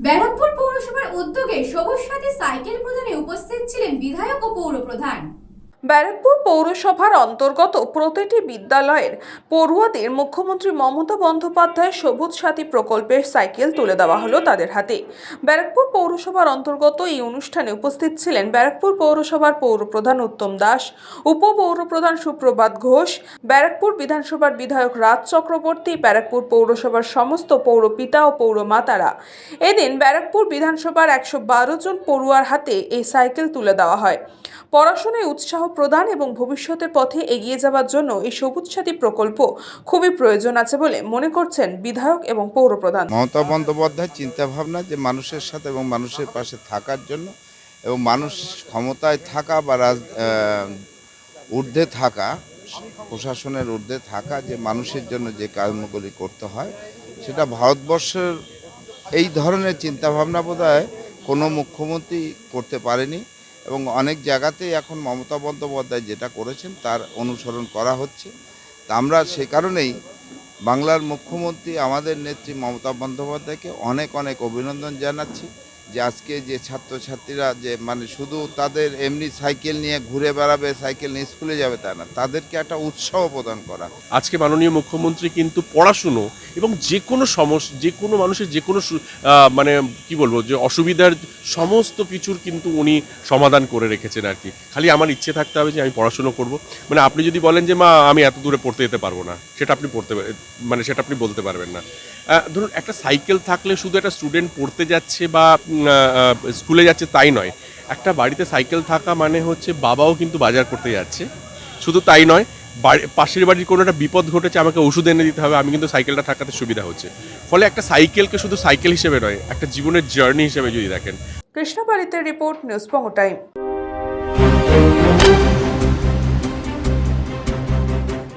ব্যারাকপুর পৌরসভার উদ্যোগে সবুজ সাথী সাইকেল প্রদানে উপস্থিত ছিলেন বিধায়ক ও পৌর প্রধান ব্যারাকপুর পৌরসভার অন্তর্গত প্রতিটি বিদ্যালয়ের পড়ুয়াদের মুখ্যমন্ত্রী মমতা বন্দ্যোপাধ্যায় সবুজ সাথী প্রকল্পের সাইকেল তুলে দেওয়া হলো তাদের হাতে। ব্যারাকপুর পৌরসভার অন্তর্গত এই অনুষ্ঠানে উপস্থিত ছিলেন ব্যারাকপুর পৌরসভার পৌরপ্রধান উত্তম দাস, উপপৌরপ্রধান সুপ্রভাত ঘোষ, ব্যারাকপুর বিধানসভার বিধায়ক রাজ চক্রবর্তী, ব্যারাকপুর পৌরসভার সমস্ত পৌরপিতা ও পৌর মাতারা। এদিন ব্যারাকপুর বিধানসভার একশো বারো জন পড়ুয়ার হাতে এই সাইকেল তুলে দেওয়া হয়। পড়াশোনায় উৎসাহ প্রদান এবং ভবিষ্যতের পথে এগিয়ে যাওয়ার জন্য এই সবুজ সাথী প্রকল্প খুবই প্রয়োজন আছে বলে মনে করছেন বিধায়ক এবং পৌরপ্রধান। মমতা বন্দ্যোপাধ্যায় চিন্তা ভাবনা যে মানুষের সাথে এবং মানুষের পাশে থাকার জন্য এবং মানুষ ক্ষমতায় থাকা বা রাজ ঊর্ধ্বে থাকা, প্রশাসনের ঊর্ধ্বে থাকা যে মানুষের জন্য যে কাজগুলি করতে হয়, সেটা ভারতবর্ষের এই ধরনের চিন্তাভাবনা বোধ হয় কোনো মুখ্যমন্ত্রী করতে পারেনি। এবং অনেক জায়গাতেই এখন মমতা বন্দ্যোপাধ্যায় যেটা করেছেন তার অনুসরণ করা হচ্ছে। তা আমরা সে কারণেই বাংলার মুখ্যমন্ত্রী, আমাদের নেত্রী মমতা বন্দ্যোপাধ্যায়কে অনেক অনেক অভিনন্দন জানাচ্ছি। যে আজকে যে ছাত্রছাত্রীরা যে মানে শুধু তাদের এমনি সাইকেল নিয়ে ঘুরে বেড়াবে, সাইকেল নিয়ে স্কুলে যাবে তা না, তাদেরকে একটা উৎসাহ প্রদান করা। আজকে মাননীয় মুখ্যমন্ত্রী কিন্তু পড়াশুনো এবং যে কোনো সমস্যা যে কোনো মানুষের যে কোনো মানে কি বলব, যে অসুবিধার সমস্ত কিছুর কিন্তু উনি সমাধান করে রেখেছেন আর কি। খালি আমার ইচ্ছে থাকতে হবে যে আমি পড়াশুনো করব। মানে আপনি যদি বলেন যে, মা, আমি এত দূরে পড়তে যেতে পারব না। সেটা আপনি পড়তে মানে সেটা আপনি বলতে পারবেন না। ধরুন একটা সাইকেল থাকলে শুধু একটা স্টুডেন্ট পড়তে যাচ্ছে বা স্কুলে যাচ্ছে তাই নয়। একটা বাড়িতে সাইকেল থাকা মানে হচ্ছে বাবাও কিন্তু বাজার করতে যাচ্ছে। শুধু তাই নয় পাশের বাড়ির কোনো একটা বিপদ ঘটেছে, আমাকে ওষুধ এনে দিতে হবে, আমি কিন্তু সাইকেলটা থাকাতে সুবিধা হচ্ছে। ফলে একটা সাইকেলকে শুধু সাইকেল হিসেবে নয়, একটা জীবনের জার্নি হিসেবে যদি দেখেন। কৃষ্ণ বাড়িতে রিপোর্ট, নিউজ পঙ্গ টাইম।